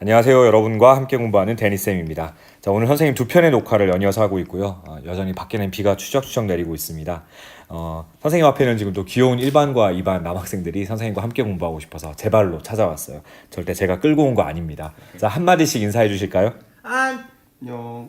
안녕하세요. 여러분과 함께 공부하는 데니쌤입니다. 자, 오늘 선생님 두 편의 녹화를 연이어서 하고 있고요. 어, 여전히 밖에는 비가 추적추적 내리고 있습니다. 어, 선생님 앞에는 지금 또 귀여운 1반과 2반 남학생들이 선생님과 함께 공부하고 싶어서 제 발로 찾아왔어요. 절대 제가 끌고 온 거 아닙니다. 자, 한마디씩 인사해 주실까요? 안녕하세요.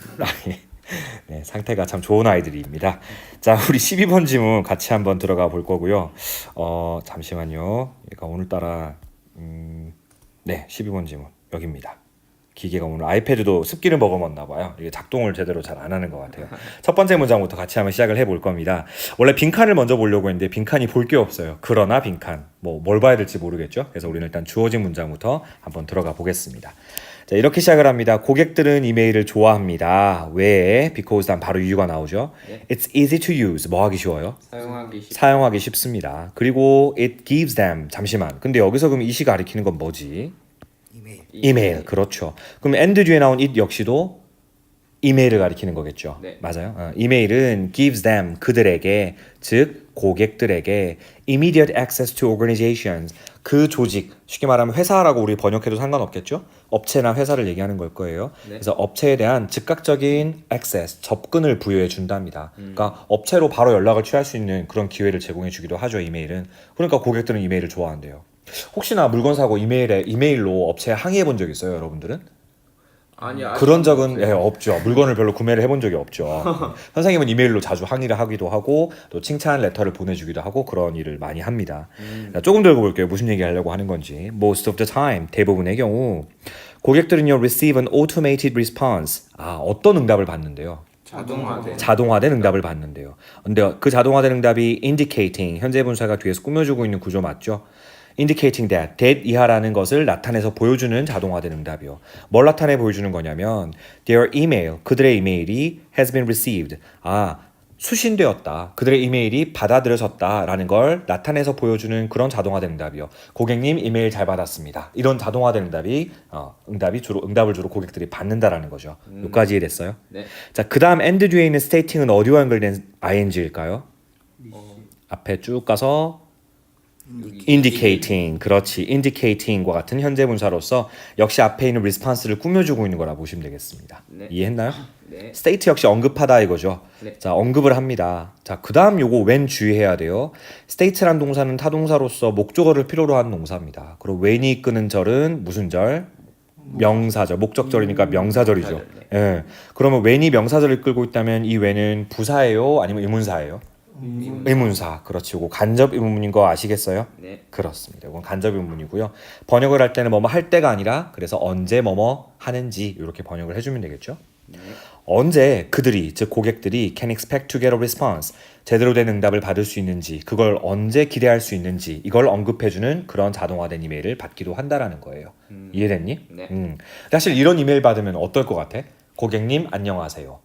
아, 예. 네, 상태가 참 좋은 아이들입니다. 자, 우리 12번 지문 같이 한번 들어가 볼 거고요. 어, 잠시만요. 얘가 오늘따라 음, 네, 12번 지문 여기입니다. 기계가 오늘 아이패드도 습기를 먹어먹나 봐요. 이게 작동을 제대로 잘 안 하는 것 같아요. 첫 번째 문장부터 같이 한번 시작을 해볼 겁니다. 원래 빈칸을 먼저 보려고 했는데 빈칸이 볼 게 없어요. 그러나 빈칸. 뭐 뭘 봐야 될지 모르겠죠. 그래서 우리는 일단 주어진 문장부터 한번 들어가 보겠습니다. 자, 이렇게 시작을 합니다. 고객들은 이메일을 좋아합니다. 왜? Because 단 바로 이유가 나오죠. 네. It's easy to use. 뭐 하기 쉬워요? 사용하기 쉽 사용하기 쉽습니다. 그리고 it gives them. 잠시만. 근데 여기서 그럼 이 시 가리키는 건 뭐지? 이메일. 그렇죠. 그럼 and 뒤에 나온 it 역시도 이메일을 가리키는 거겠죠. 네. 맞아요. 어, 이메일은 gives them 그들에게 즉 고객들에게 immediate access to organizations 그 조직 쉽게 말하면 회사라고 우리 번역해도 상관없겠죠. 업체나 회사를 얘기하는 걸 거예요. 네. 그래서 업체에 대한 즉각적인 access 접근을 부여해 준답니다. 그러니까 업체로 바로 연락을 취할 수 있는 그런 기회를 제공해 주기도 하죠. 이메일은. 그러니까 고객들은 이메일을 좋아한대요. 혹시나 물건 사고 이메일에 이메일로 업체에 항의해 본 적 있어요, 여러분들은? 아니 그런 적은 예, 없죠. 물건을 별로 구매를 해본 적이 없죠. 선생님은 이메일로 자주 항의를 하기도 하고 또 칭찬 레터를 보내주기도 하고 그런 일을 많이 합니다. 자, 조금 더 읽어볼게요. 무슨 얘기 하려고 하는 건지. Most of the time, 대부분의 경우 고객들은요 receive an automated response. 아 어떤 응답을 받는데요? 자동화된 자동화된 응답을 받는데요. 근데 그 자동화된 응답이 indicating 현재 분사가 뒤에서 꾸며주고 있는 구조 맞죠? Indicating that that 이하라는 것을 나타내서 보여주는 자동화된 응답이요. 뭘 나타내 보여주는 거냐면 their email 그들의 이메일이 has been received 아 수신되었다. 그들의 이메일이 받아들여졌다라는 걸 나타내서 보여주는 그런 자동화된 응답이요. 고객님 이메일 잘 받았습니다. 이런 자동화된 응답이 어, 응답이 주로 응답을 주로 고객들이 받는다라는 거죠. 여기까지 이해됐어요? 네. 자, 그 다음 end 뒤에 있는 stating은 어디와 연결된 ing일까요? 앞에 쭉 가서 indicating, 그렇지, indicating과 같은 현재 분사로서 역시 앞에 있는 response를 꾸며주고 있는 거라 보시면 되겠습니다. 네. 이해했나요? 네. state 역시 언급하다 이거죠. 네. 자, 언급을 합니다. 자, 그 다음 요거 when 주의해야 돼요. state란 동사는 타동사로서 목적어를 필요로 하는 동사입니다. 그리고 when이 이끄는 절은 무슨 절? 명사절, 목적절이니까 명사절이죠. 명사절, 예. 그러면 when이 명사절을 끌고 있다면 이 when은 부사예요? 아니면 의문사예요? 의문사. 그렇지. 이거 간접 의문문인 거 아시겠어요? 네. 그렇습니다. 이건 간접 의문이고요. 번역을 할 때는 뭐뭐 할 때가 아니라 그래서 언제 뭐뭐 하는지 이렇게 번역을 해주면 되겠죠. 네. 언제 그들이 즉 고객들이 can expect to get a response 제대로 된 응답을 받을 수 있는지 그걸 언제 기대할 수 있는지 이걸 언급해주는 그런 자동화된 이메일을 받기도 한다라는 거예요. 이해됐니? 네. 음. 사실 이런 이메일 받으면 어떨 것 같아? 고객님 안녕하세요.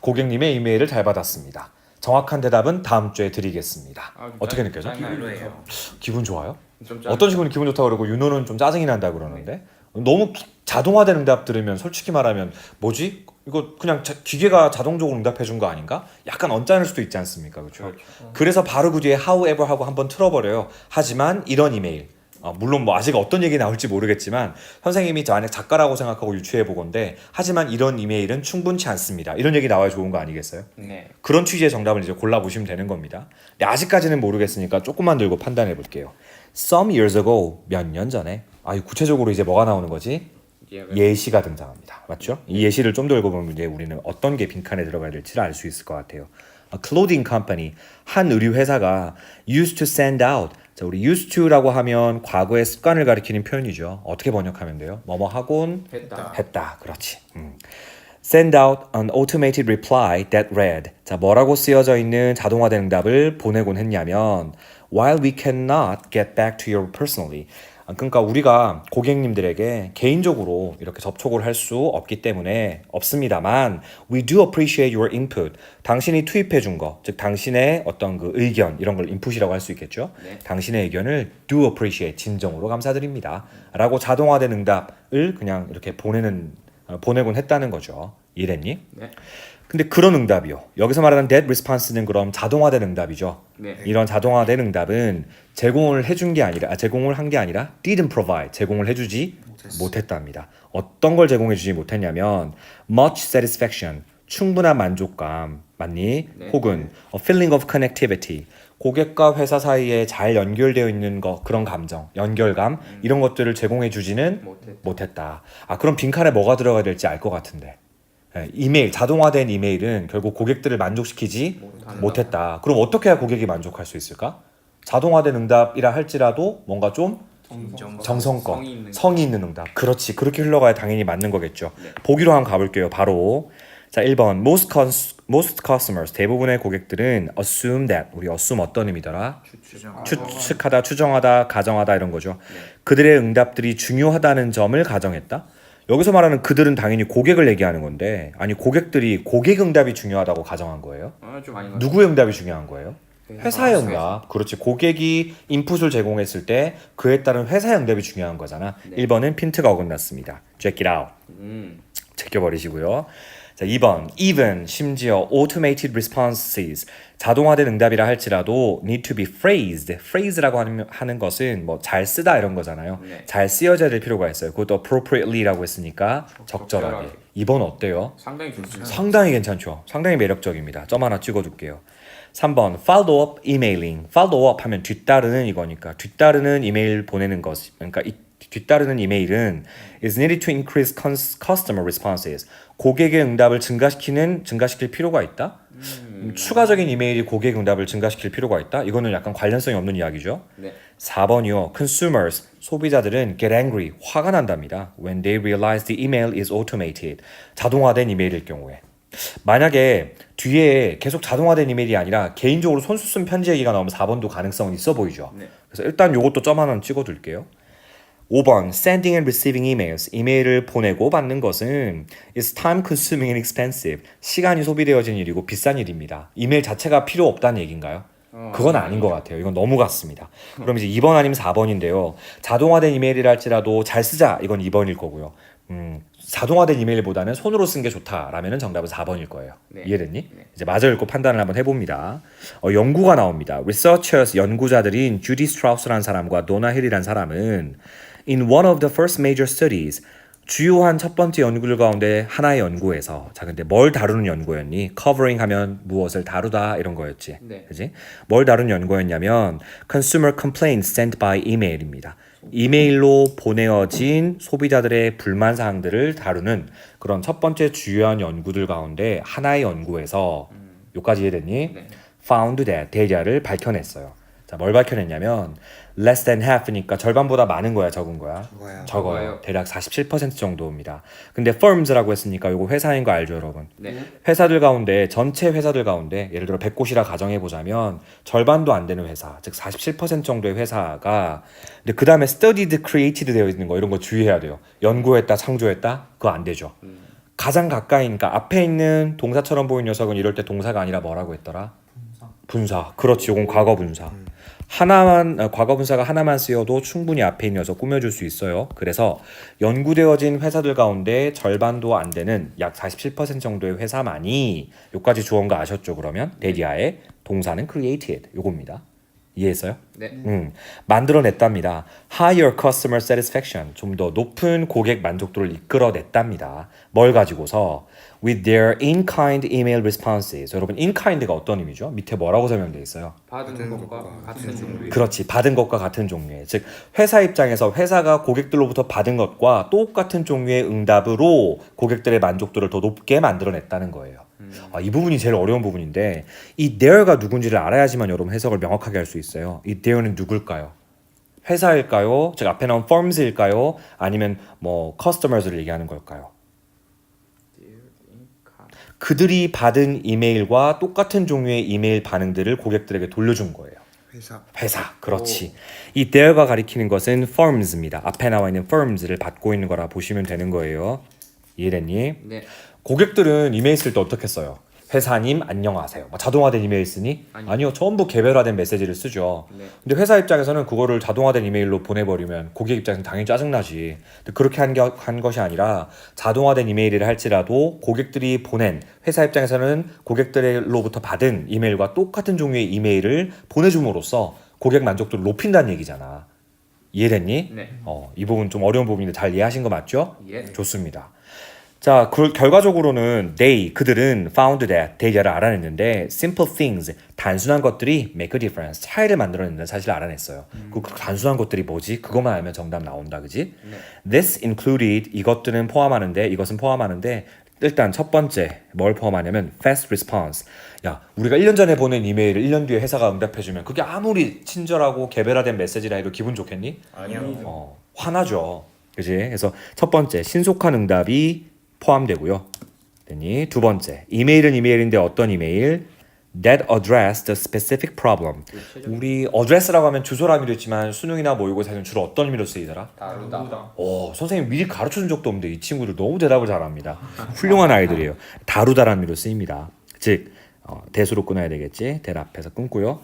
고객님의 이메일을 잘 받았습니다. 정확한 대답은 다음 주에 드리겠습니다. 아, 어떻게 짠- 느껴져? 짠나요. 기분 좋아요? 어떤 식으로 기분 좋다고 그러고 윤호는 좀 짜증이 난다 그러는데 너무 기- 자동화된 응답 들으면 솔직히 말하면 뭐지 이거 그냥 자- 기계가 자동적으로 응답해 준 거 아닌가? 약간 언짢을 수도 있지 않습니까, 그렇죠? 그래서 바로 그 뒤에 however 하고 한번 틀어버려요. 하지만 이런 이메일 어, 물론 뭐 아직 어떤 얘기 나올지 모르겠지만 선생님이 만약 작가라고 생각하고 유추해 보건데 하지만 이런 이메일은 충분치 않습니다. 이런 얘기 나와야 좋은 거 아니겠어요? 네. 그런 취지의 정답을 이제 골라 보시면 되는 겁니다. 근데 아직까지는 모르겠으니까 조금만 들고 판단해 볼게요. Some years ago 몇 년 전에 아 구체적으로 이제 뭐가 나오는 거지? 이해가- 예시가 등장합니다. 맞죠? 이 예시를 좀 더 읽어보면 이제 우리는 어떤 게 빈칸에 들어가야 될지를 알 수 있을 것 같아요. A clothing company 한 의류 회사가 used to send out 자 우리 used to라고 하면 과거의 습관을 가리키는 표현이죠. 어떻게 번역하면 돼요? 뭐뭐 하곤 했다. 했다. 그렇지. 음. Send out an automated reply that read. 자, 뭐라고 쓰여져 있는 자동화된 응답을 보내곤 했냐면 while we cannot get back to you personally. 아, 그러니까 우리가 고객님들에게 개인적으로 이렇게 접촉을 할 수 없기 때문에 없습니다만 we do appreciate your input. 당신이 투입해 준 거, 즉 당신의 어떤 그 의견 이런 걸 인풋이라고 할 수 있겠죠. 네. 당신의 의견을 do appreciate 진정으로 감사드립니다. 라고 자동화된 응답을 그냥 이렇게 보내는 어, 보내곤 했다는 거죠. 이해됐니? 네. 근데 그런 응답이요. 여기서 말하는 that response는 그럼 자동화된 응답이죠. 네. 이런 자동화된 응답은 제공을 해준 게 아니라 아, 제공을 한 게 아니라 didn't provide 제공을 해주지 못했답니다. 어떤 걸 제공해주지 못했냐면 much satisfaction 충분한 만족감 맞니? 네. 혹은 a feeling of connectivity 고객과 회사 사이에 잘 연결되어 있는 거 그런 감정 연결감 이런 것들을 제공해주지는 못했다. 못했다. 아 그럼 빈칸에 뭐가 들어가야 될지 알 것 같은데. 예, 이메일 자동화된 이메일은 결국 고객들을 만족시키지. 못했다. 그럼 어떻게 해야 고객이 만족할 수 있을까? 자동화된 응답이라 할지라도 뭔가 좀 정성껏 성의 있는 성의 있는 응답. 그렇지. 그렇게 흘러가야 당연히 맞는 거겠죠. 네. 보기로 한번 가볼게요. 바로 자 1번 most, cons, most customers 대부분의 고객들은 assume that 우리 assume 어떤 의미더라? 추측. 추측하다, 추정하다, 가정하다 이런 거죠. 그들의 응답들이 중요하다는 점을 가정했다. 여기서 말하는 그들은 당연히 고객을 얘기하는 건데 아니 고객들이 고객 응답이 중요하다고 가정한 거예요. 아, 좀 아닌 것 누구의 응답이 중요한 거예요? 같아요. 회사의 회사. 응답. 그렇지. 고객이 인풋을 제공했을 때 그에 따른 회사의 응답이 중요한 거잖아. 네. 1번은 핀트가 어긋났습니다. check it out. 음. 제껴버리시고요. 자, 2번 even 심지어 automated responses 자동화된 응답이라 할지라도 need to be phrased. phrase라고 하는, 하는 것은 뭐 잘 쓰다 이런 거잖아요. 네. 잘 쓰여져야 될 필요가 있어요. 그것도 appropriately라고 했으니까 적절하게. 적절하게. 2번 어때요? 상당히 좋습니다. 상당히 괜찮죠. 상당히 매력적입니다. 점 하나 찍어둘게요. 3번 follow up emailing. follow up 하면 뒤따르는 이거니까 뒤따르는 이메일 보내는 것. 그러니까 이 뒤따르는 이메일은 is needed to increase customer responses. 고객의 응답을 증가시키는 증가시킬 필요가 있다. 음, 추가적인 이메일이 고객 응답을 증가시킬 필요가 있다. 이거는 약간 관련성이 없는 이야기죠. 네. 4번이요. Consumers 소비자들은 get angry 화가 난답니다. When they realize the email is automated 자동화된 이메일일 경우에 만약에 뒤에 계속 자동화된 이메일이 아니라 개인적으로 손수 쓴 편지 얘기가 나오면 4번도 가능성은 있어 보이죠. 네. 그래서 일단 요것도 점 하나 찍어둘게요. 5번 sending and receiving emails 이메일을 보내고 받는 것은 is time consuming and expensive 시간이 소비되어진 일이고 비싼 일입니다. 이메일 자체가 필요 없다는 얘기인가요? 어, 그건 아닌 것 같아요. 이건 너무 같습니다. 그럼 이제 2번 아니면 4번인데요. 자동화된 이메일이라 할지라도 잘 쓰자. 이건 2번일 거고요. 음, 자동화된 이메일보다는 손으로 쓴 게 좋다라면 정답은 4번일 거예요. 네. 이해됐니? 네. 이제 맞아 읽고 판단을 한번 해봅니다. 어, 연구가 나옵니다. Researchers 연구자들인 주디 스트라우스라는 사람과 노나 힐이라는 사람은 in one of the first major studies 주요한 첫 번째 연구들 가운데 하나의 연구에서 자 근데 뭘 다루는 연구였니? covering 하면 무엇을 다루다 이런 거였지. 네. 그지? 뭘 다룬 연구였냐면 consumer complaints sent by email입니다. 이메일로 보내어진 소비자들의 불만 사항들을 다루는 그런 첫 번째 주요한 연구들 가운데 하나의 연구에서 요까지 이해됐니? 네. found that 데이터를 밝혀냈어요. 자, 뭘 밝혀냈냐면 less than half니까 절반보다 많은 거야, 적은 거야? 적어요. 적어요. 적어요. 대략 47% 정도입니다. 근데 firms라고 했으니까 요거 회사인 거 알죠, 여러분? 네. 회사들 가운데 전체 회사들 가운데 예를 들어 100곳이라 가정해 보자면 절반도 안 되는 회사, 즉 47% 정도의 회사가 근데 그 다음에 studied, created 되어 있는 거 이런 거 주의해야 돼요. 연구했다, 창조했다, 그거 안 되죠. 가장 가까이니까 앞에 있는 동사처럼 보이는 녀석은 이럴 때 동사가 아니라 뭐라고 했더라? 분사. 그렇지, 이건 과거 분사. 하나만 어, 과거 분사가 하나만 쓰여도 충분히 앞에 녀석 꾸며줄 수 있어요. 그래서 연구되어진 회사들 가운데 절반도 안 되는 약 47% 정도의 회사만이 요까지 주어인 거 아셨죠? 그러면 데디아의 동사는 created 요겁니다. 이해했어요? 네. 음, 만들어냈답니다. Higher customer satisfaction, 좀 더 높은 고객 만족도를 이끌어냈답니다. 뭘 가지고서 with their in-kind email responses. 여러분, in-kind가 어떤 의미죠? 밑에 뭐라고 설명되어 있어요? 받은 것과 같은 종류. 그렇지, 받은 것과 같은 종류의, 즉 회사 입장에서 회사가 고객들로부터 받은 것과 똑같은 종류의 응답으로 고객들의 만족도를 더 높게 만들어냈다는 거예요. 아, 이 부분이 제일 어려운 부분인데 이 there가 누군지를 알아야지만 여러분 해석을 명확하게 할 수 있어요. 이 there는 누굴까요? 회사일까요? 즉 앞에 나온 firms일까요? 아니면 뭐 customers를 얘기하는 걸까요? 그들이 받은 이메일과 똑같은 종류의 이메일 반응들을 고객들에게 돌려준 거예요. 회사. 회사, 그렇지. 이 there가 가리키는 것은 firms입니다. 앞에 나와 있는 firms를 받고 있는 거라 보시면 되는 거예요. 이해됐니? 네. 고객들은 이메일 쓸 때 어떻게 써요? 회사님 안녕하세요. 뭐 자동화된 이메일 쓰니? 아니요. 아니요. 전부 개별화된 메시지를 쓰죠. 네. 근데 회사 입장에서는 그거를 자동화된 이메일로 보내버리면 고객 입장에서는 당연히 짜증나지. 근데 그렇게 한, 게, 한 것이 아니라 자동화된 이메일을 할지라도 고객들이 보낸 회사 입장에서는 고객들로부터 받은 이메일과 똑같은 종류의 이메일을 보내줌으로써 고객 만족도를 높인다는 얘기잖아. 이해됐니? 네. 어, 이 부분 좀 어려운 부분인데 잘 이해하신 거 맞죠? 예. 좋습니다. 자, 그 결과적으로는 they 그들은 found that 데이터를 알아냈는데 simple things 단순한 것들이 make a difference 차이를 만들어낸다는 사실을 알아냈어요. 그 단순한 것들이 뭐지? 그것만 알면 정답 나온다, 그지? 네. This included 이것들은 포함하는데 이것은 포함하는데 일단 첫 번째 뭘 포함하냐면 fast response. 야, 우리가 1년 전에 보낸 이메일을 1년 뒤에 회사가 응답해 주면 그게 아무리 친절하고 개별화된 메시지라 해도 기분 좋겠니? 아니요. 어, 화나죠. 그지? 그래서 첫 번째 신속한 응답이 포함되고요. 됐니? 두 번째 이메일은 이메일인데 어떤 이메일? That address the specific problem. 우리 address라고 하면 주소라 의미도 있지만 수능이나 모의고사에는 주로 어떤 의미로 쓰이더라? 다루다. 어, 선생님 미리 가르쳐 준 적도 없는데 이 친구들 너무 대답을 잘합니다. 훌륭한 아이들이에요. 다루다라는 의미로 쓰입니다. 즉 어, 대수로 끊어야 되겠지. 대 앞에서 끊고요.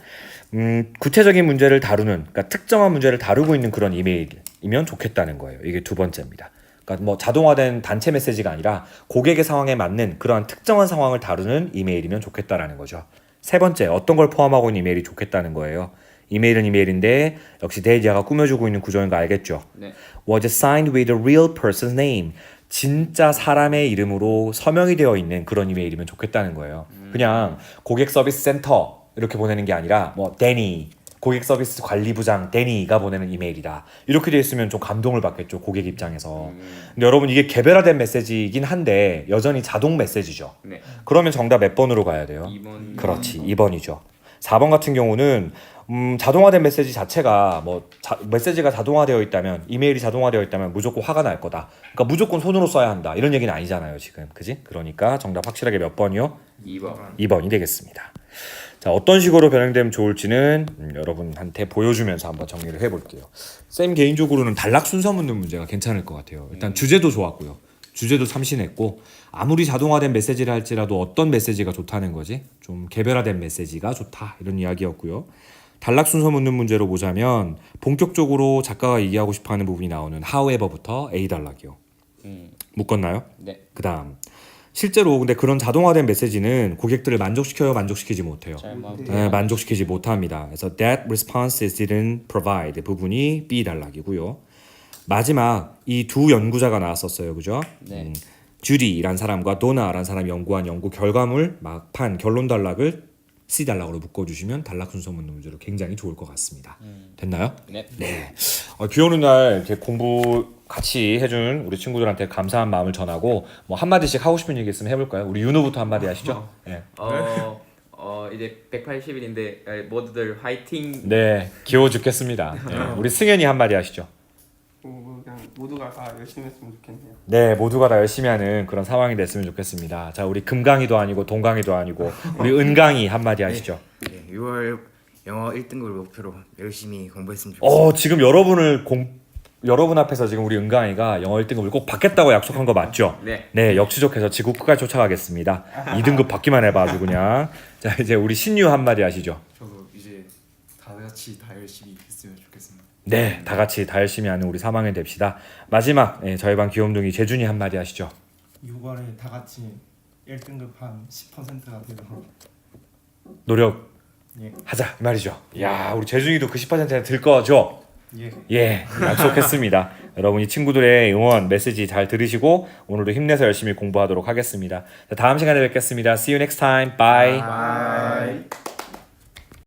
음, 구체적인 문제를 다루는, 그러니까 특정한 문제를 다루고 있는 그런 이메일이면 좋겠다는 거예요. 이게 두 번째입니다. 그러니까 뭐 자동화된 단체 메시지가 아니라 고객의 상황에 맞는 그러한 특정한 상황을 다루는 이메일이면 좋겠다라는 거죠. 세 번째, 어떤 걸 포함하고 있는 이메일이 좋겠다는 거예요. 이메일은 이메일인데 역시 데이지아가 꾸며주고 있는 구조인 거 알겠죠? 네. was signed with a real person's name. 진짜 사람의 이름으로 서명이 되어 있는 그런 이메일이면 좋겠다는 거예요. 그냥 고객 서비스 센터 이렇게 보내는 게 아니라 뭐 데니 고객 서비스 관리부장 데니가 보내는 이메일이다. 이렇게 돼 있으면 좀 감동을 받겠죠 고객 입장에서. 근데 여러분 이게 개별화된 메시지이긴 한데 여전히 자동 메시지죠. 네. 그러면 정답 몇 번으로 가야 돼요? 2번. 그렇지 2번이죠 4번 같은 경우는 음, 자동화된 메시지 자체가 뭐 자- 메시지가 자동화되어 있다면 이메일이 자동화되어 있다면 무조건 화가 날 거다. 그러니까 무조건 손으로 써야 한다. 이런 얘기는 아니잖아요 지금. 그지? 그러니까 정답 확실하게 몇 번이요? 2번. 2번이 되겠습니다. 자 어떤 식으로 변형되면 좋을지는 음, 여러분한테 보여주면서 한번 정리를 해 볼게요. 쌤 개인적으로는 단락 순서 묻는 문제가 괜찮을 것 같아요. 일단 주제도 좋았고요. 주제도 참신했고 아무리 자동화된 메시지를 할지라도 어떤 메시지가 좋다는 거지? 좀 개별화된 메시지가 좋다. 이런 이야기였고요 단락 순서 묻는 문제로 보자면 본격적으로 작가가 얘기하고 싶어하는 부분이 나오는 however부터 A 단락이요 음. 묶었나요? 네. 그다음 실제로 근데 그런 자동화된 메시지는 고객들을 만족시켜요 만족시키지 못해요 잘 막. 네, 만족시키지 못합니다. 그래서 that responses didn't provide 부분이 B 단락이고요. 마지막 이 두 연구자가 나왔었어요, 그죠? 네. 음, 주디란 사람과 도나란 사람 연구한 연구 결과물 막판 결론 단락을 C 단락으로 묶어주시면 단락 순서 묻는 문제로 굉장히 좋을 것 같습니다. 됐나요? 네. 네. 어, 비 오는 날 이렇게 공부 같이 해준 우리 친구들한테 감사한 마음을 전하고 뭐 한마디씩 하고 싶은 얘기 있으면 해볼까요? 우리 윤호부터 한마디 하시죠. 네. 어, 어 이제 180일인데 모두들 화이팅. 네, 귀여워 죽겠습니다. 네, 우리 승현이 한마디 하시죠. 뭐 그냥 모두가 다 열심히 했으면 좋겠네요. 네, 모두가 다 열심히 하는 그런 상황이 됐으면 좋겠습니다. 자, 우리 금강이도 아니고 동강이도 아니고 우리 은강이 한마디 하시죠. 네, 6월 영어 1등급을 목표로 열심히 공부했으면 좋겠습니다. 어, 지금 여러분을 공 여러분 앞에서 지금 우리 은강이가 영어 1등급을 꼭 받겠다고 약속한 거 맞죠? 네. 네, 역추적해서 지구 끝까지 쫓아가겠습니다. 2등급 받기만 해봐 아주 그냥. 자, 이제 우리 신유 한마디 하시죠. 저도 이제 다 같이 다 열심히. 네, 다 같이 다 열심히 하는 우리 3학년 됩시다. 마지막 네, 저희 반 귀염둥이 재준이 한 마디 하시죠. 6월에 다 같이 1등급 한 10%가 되도록 노력 예. 하자 이 말이죠. 야, 우리 재준이도 그 10%는 들 거죠? 예. 예, 약속했습니다. 여러분이 친구들의 응원 메시지 잘 들으시고 오늘도 힘내서 열심히 공부하도록 하겠습니다. 자, 다음 시간에 뵙겠습니다. See you next time. Bye. 바이.